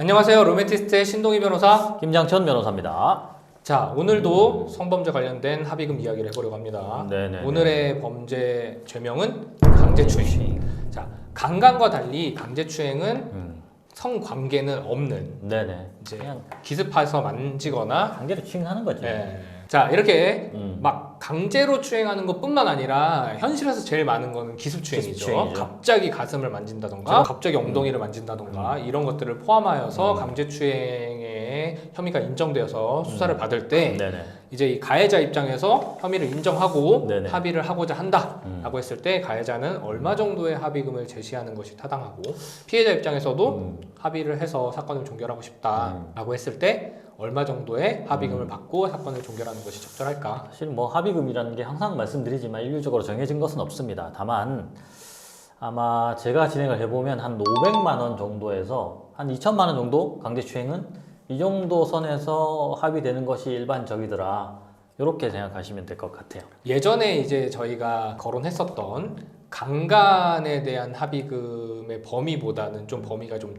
안녕하세요. 로맨티스트의 신동희 변호사. 김장천 변호사입니다. 자, 오늘도 성범죄 관련된 합의금 이야기를 해보려고 합니다. 네네. 오늘의 범죄 죄명은 강제추행. 자, 강간과 달리 강제추행은 음, 성관계는 없는 네네. 이제 그냥 기습해서 만지거나 강제로 추행하는 거지. 예. 자 이렇게 음. 막 강제로 추행하는 것뿐만 아니라 현실에서 제일 많은 거는 기습 추행이죠. 기습 추행이죠. 갑자기 가슴을 만진다던가 갑자기 엉덩이를 만진다던가 이런 것들을 포함하여서 강제 추행의 혐의가 인정되어서 수사를 받을 때 네네. 이제 이 가해자 입장에서 혐의를 인정하고 네네. 합의를 하고자 한다라고 음. 했을 때 가해자는 얼마 정도의 합의금을 제시하는 것이 타당하고 피해자 입장에서도 음. 합의를 해서 사건을 종결하고 싶다라고 했을 때 얼마 정도의 합의금을 받고 사건을 종결하는 것이 적절할까? 사실 뭐 합의 금이라는 게 항상 말씀드리지만 일률적으로 정해진 것은 없습니다. 다만 아마 제가 진행을 해보면 한 500만 원 정도에서 한 2천만 원 정도 강제 추행은 이 정도 선에서 합의되는 것이 일반적이더라. 이렇게 생각하시면 될 것 같아요. 예전에 이제 저희가 거론했었던 강간에 대한 합의금의 범위보다는 좀 범위가 좀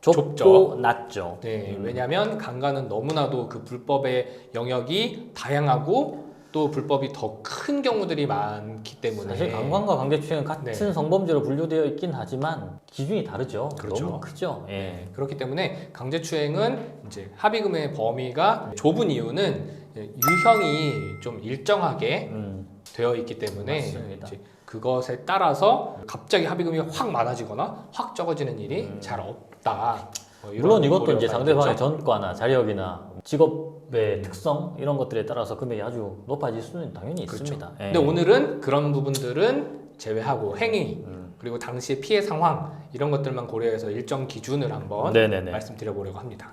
좁고 좁죠. 낮죠. 네, 왜냐하면 강간은 너무나도 그 불법의 영역이 다양하고 또 불법이 더 큰 경우들이 많기 때문에 사실 강간과 강제추행은 같은 네. 성범죄로 분류되어 있긴 하지만 기준이 다르죠. 그렇죠. 너무 크죠. 예. 네, 그렇기 때문에 강제추행은 이제 합의금의 범위가 좁은 이유는 유형이 좀 일정하게 음, 되어 있기 때문에 맞습니다. 그것에 따라서 갑자기 합의금이 확 많아지거나 확 적어지는 일이 잘 없다. 뭐 이런 물론 이것도 이제 상대방의 있겠죠. 전과나 자력이나 직업의 특성 이런 것들에 따라서 금액이 아주 높아질 수는 당연히 그렇죠. 있습니다. 예. 근데 오늘은 그런 부분들은 제외하고 행위 음. 그리고 당시의 피해 상황 이런 것들만 고려해서 일정 기준을 한번 네네네. 말씀드려보려고 합니다.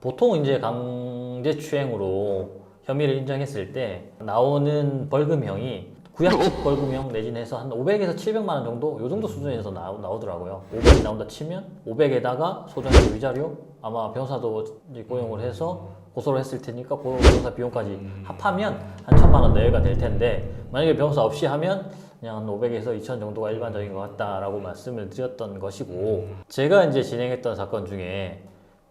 보통 이제 강제추행으로 혐의를 인정했을 때 나오는 벌금형이 구약식 벌금형 내지는 해서 한 500에서 700만 원 정도 요 정도 수준에서 나오, 나오더라고요. 500이 나온다 치면 500에다가 소장료 위자료 아마 변호사도 고용을 해서 고소를 했을 테니까 고- 변호사 비용까지 합하면 한 천만 원 내외가 될 텐데 만약에 변호사 없이 하면 그냥 한 500에서 2천 정도가 일반적인 것 같다라고 말씀을 드렸던 것이고 제가 이제 진행했던 사건 중에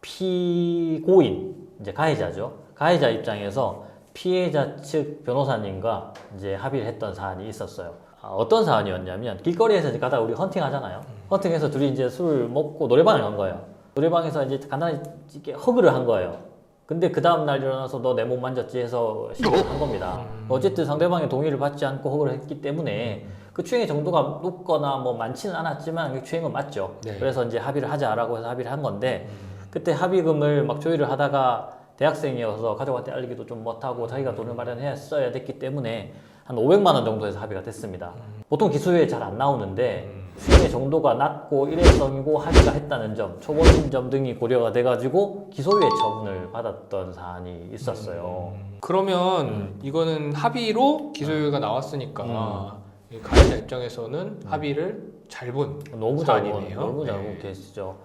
피고인 이제 가해자죠. 가해자 입장에서 피해자 측 변호사님과 이제 합의를 했던 사안이 있었어요. 아, 어떤 사안이었냐면 길거리에서 이제 가다가 우리 헌팅 하잖아요. 헌팅해서 둘이 이제 술 먹고 노래방에 간 거예요. 노래방에서 이제 간단히 이렇게 허그를 한 거예요. 근데 그 다음 날 일어나서 너 내 몸 만졌지 해서 신고를 한 겁니다. 어쨌든 상대방의 동의를 받지 않고 허그를 했기 때문에 그 추행의 정도가 높거나 뭐 많지는 않았지만 그 추행은 맞죠. 네. 그래서 이제 합의를 하자라고 해서 합의를 한 건데 그때 합의금을 막 조율을 하다가 대학생이어서 가족한테 알리기도 좀 못하고 자기가 돈을 마련했어야 됐기 때문에 한 500만 원 정도에서 합의가 됐습니다. 보통 기소유예 잘안 나오는데 수행의 정도가 낮고 일회성이고 합의가 했다는 점, 초범점 등이 고려가 돼가지고 기소유예 처분을 받았던 사안이 있었어요. 그러면 이거는 합의로 기소유예가 나왔으니까 이 가해자 입장에서는 합의를 잘 본 너무 잘 본, 사안이네요. 너무 잘 네. 본 케이스죠.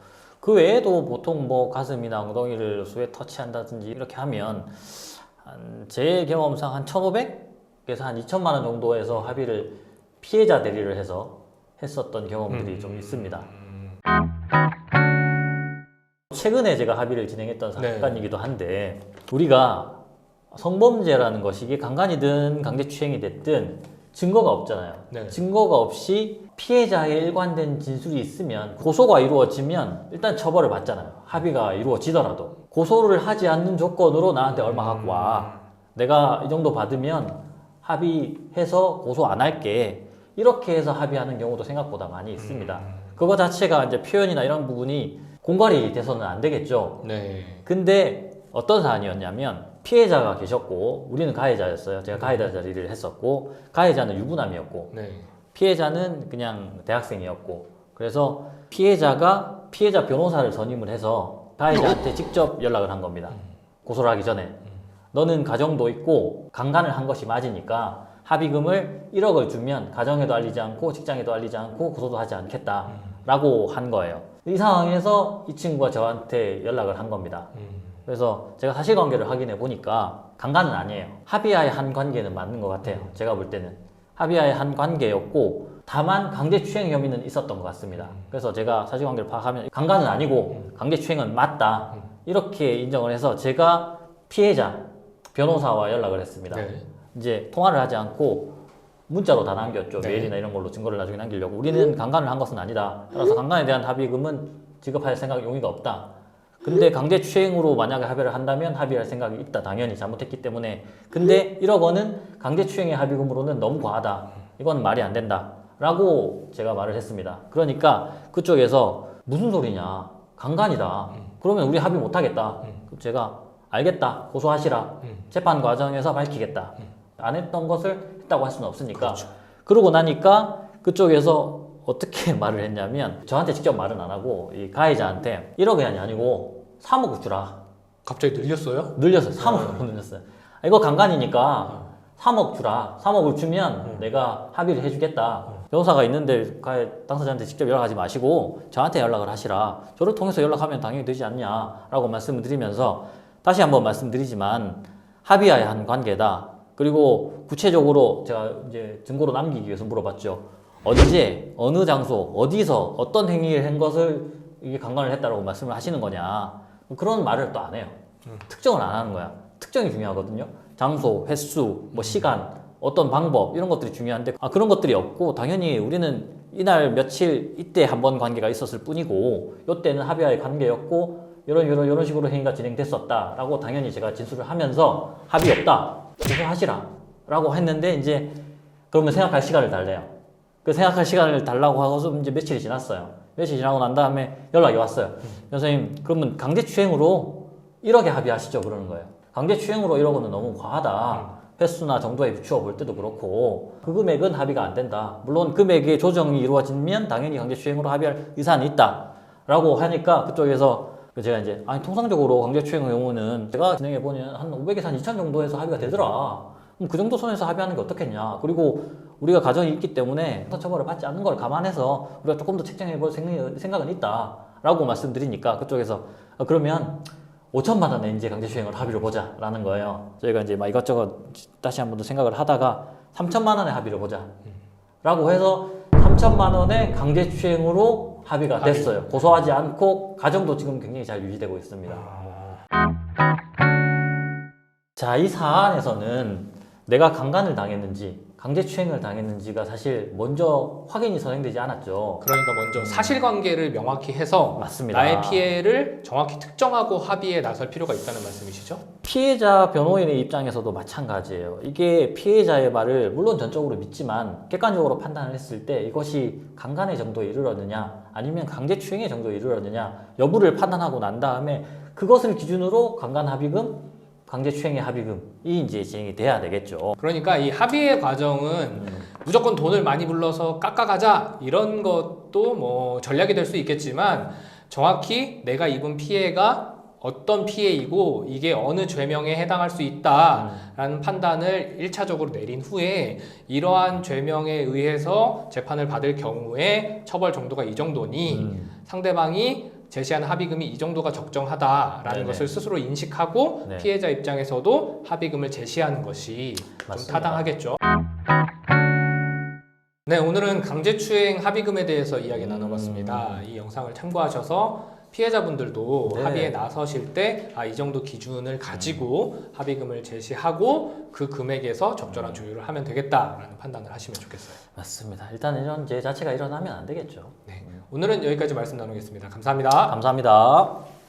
그 외에도 보통 뭐 가슴이나 엉덩이를 수에 터치한다든지 이렇게 하면 한제 경험상 한 1,500에서 한 2천만 원 정도에서 합의를 피해자 대리를 해서 했었던 경험들이 좀 있습니다. 최근에 제가 합의를 진행했던 네. 사건이기도 한데 우리가 성범죄라는 것이 이게 강간이든 강제추행이 됐든 증거가 없잖아요. 네. 증거가 없이 피해자의 일관된 진술이 있으면 고소가 이루어지면 일단 처벌을 받잖아요. 합의가 이루어지더라도 고소를 하지 않는 조건으로 나한테 얼마 갖고 와. 내가 이 정도 받으면 합의해서 고소 안 할게. 이렇게 해서 합의하는 경우도 생각보다 많이 있습니다. 그거 자체가 이제 표현이나 이런 부분이 공갈이 돼서는 안 되겠죠. 네. 근데 어떤 사안이었냐면 피해자가 계셨고 우리는 가해자였어요. 제가 가해자 자리를 했었고 가해자는 유부남이었고 네. 피해자는 그냥 대학생이었고 그래서 피해자가 피해자 변호사를 선임을 해서 가해자한테 직접 연락을 한 겁니다. 고소를 하기 전에 너는 가정도 있고 강간을 한 것이 맞으니까 합의금을 1억을 주면 가정에도 알리지 않고 직장에도 알리지 않고 고소도 하지 않겠다라고 한 거예요. 이 상황에서 이 친구가 저한테 연락을 한 겁니다. 음. 그래서 제가 사실관계를 확인해 보니까 강간은 아니에요. 합의하에 한 관계는 맞는 것 같아요. 제가 볼 때는 합의하에 한 관계였고 다만 강제추행 혐의는 있었던 것 같습니다. 그래서 제가 사실관계를 파악하면 강간은 아니고 강제추행은 맞다 이렇게 인정을 해서 제가 피해자 변호사와 연락을 했습니다. 네. 이제 통화를 하지 않고 문자로 다 남겼죠. 네. 메일이나 이런 걸로 증거를 나중에 남기려고. 우리는 강간을 한 것은 아니다. 따라서 강간에 대한 합의금은 지급할 생각 용의가 없다. 근데 강제 추행으로 만약에 합의를 한다면 합의할 생각이 있다. 당연히 잘못했기 때문에. 근데 1억 원은 강제 추행의 합의금으로는 너무 과하다. 이건 말이 안 된다. 라고 제가 말을 했습니다. 그러니까 그쪽에서 무슨 소리냐. 강간이다. 그러면 우리 합의 못 하겠다. 그럼 제가 알겠다. 고소하시라. 재판 과정에서 밝히겠다. 안 했던 것을 했다고 할 수는 없으니까. 그러고 나니까 그쪽에서 어떻게 말을 했냐면 저한테 직접 말은 안 하고 이 가해자한테 1억 원이 아니고 3억 주라. 갑자기 늘렸어요? 늘렸어요. 3억으로 늘렸어요. 아, 이거 강간이니까 3억 주라. 3억을 주면 내가 합의를 해주겠다. 변호사가 있는데 가해 당사자한테 직접 연락하지 마시고 저한테 연락을 하시라. 저를 통해서 연락하면 당연히 되지 않냐라고 말씀을 드리면서 다시 한번 말씀드리지만 합의해야 한 관계다. 그리고 구체적으로 제가 이제 증거로 남기기 위해서 물어봤죠. 언제, 어느 장소, 어디서 어떤 행위를 한 것을 이게 강간을 했다라고 말씀을 하시는 거냐. 그런 말을 또 안 해요. 특정을 안 하는 거야. 특정이 중요하거든요. 장소, 횟수, 뭐 시간, 어떤 방법 이런 것들이 중요한데 아 그런 것들이 없고 당연히 우리는 이날 며칠 이때 한 번 관계가 있었을 뿐이고 이때는 합의와의 관계였고 이런 이런 이런 식으로 행위가 진행됐었다라고 당연히 제가 진술을 하면서 합의 없다 고소하시라라고 했는데 이제 그러면 생각할 시간을 달래요. 그 생각할 시간을 달라고 하고서 이제 며칠이 지났어요. 며칠 지나고 난 다음에 연락이 왔어요. 선생님 그러면 강제추행으로 1억에 합의하시죠 그러는 거예요. 강제추행으로 1억은 너무 과하다. 횟수나 정도에 비추어 볼 때도 그렇고 그 금액은 합의가 안 된다. 물론 금액의 조정이 이루어지면 당연히 강제추행으로 합의할 의사는 있다 라고 하니까 그쪽에서 제가 이제 아니 통상적으로 강제추행 경우는 제가 진행해 보면 한 500에서 한 2천 정도에서 합의가 되더라. 그 정도 선에서 합의하는 게 어떻겠냐. 그리고 우리가 가정이 있기 때문에 형사처벌을 받지 않는 걸 감안해서 우리가 조금 더 책정해 볼 생각은 있다 라고 말씀드리니까 그쪽에서 아, 그러면 5천만 원에 이제 강제추행을 합의를 보자라는 거예요. 저희가 이제 막 이것저것 다시 한 번 더 생각을 하다가 3천만 원에 합의를 보자라고 해서 3천만 원의 강제추행으로 합의가 합의. 됐어요. 고소하지 않고 가정도 지금 굉장히 잘 유지되고 있습니다. 자, 이 사안에서는 내가 강간을 당했는지 강제추행을 당했는지가 사실 먼저 확인이 선행되지 않았죠. 그러니까 먼저 사실관계를 명확히 해서 맞습니다. 나의 피해를 정확히 특정하고 합의에 나설 필요가 있다는 말씀이시죠? 피해자 변호인의 입장에서도 마찬가지예요. 이게 피해자의 말을 물론 전적으로 믿지만 객관적으로 판단을 했을 때 이것이 강간의 정도에 이르렀느냐 아니면 강제추행의 정도에 이르렀느냐 여부를 판단하고 난 다음에 그것을 기준으로 강간 합의금, 강제추행의 합의금이 이제 진행이 돼야 되겠죠. 그러니까 이 합의의 과정은 무조건 돈을 많이 불러서 깎아가자 이런 것도 뭐 전략이 될 수 있겠지만 정확히 내가 입은 피해가 어떤 피해이고 이게 어느 죄명에 해당할 수 있다라는 판단을 1차적으로 내린 후에 이러한 죄명에 의해서 재판을 받을 경우에 처벌 정도가 이 정도니 음. 상대방이 제시한 합의금이 이 정도가 적정하다라는 네네. 것을 스스로 인식하고 네. 피해자 입장에서도 합의금을 제시하는 것이 좀 맞습니다. 타당하겠죠. 네, 오늘은 강제추행 합의금에 대해서 이야기 음. 나눠봤습니다. 이 영상을 참고하셔서 피해자분들도 네. 합의에 나서실 때, 아, 이 정도 기준을 가지고 합의금을 제시하고 그 금액에서 적절한 조율을 하면 되겠다라는 판단을 하시면 좋겠어요. 맞습니다. 일단 이런 제 자체가 일어나면 안 되겠죠. 네, 오늘은 여기까지 말씀 나누겠습니다. 감사합니다. 감사합니다.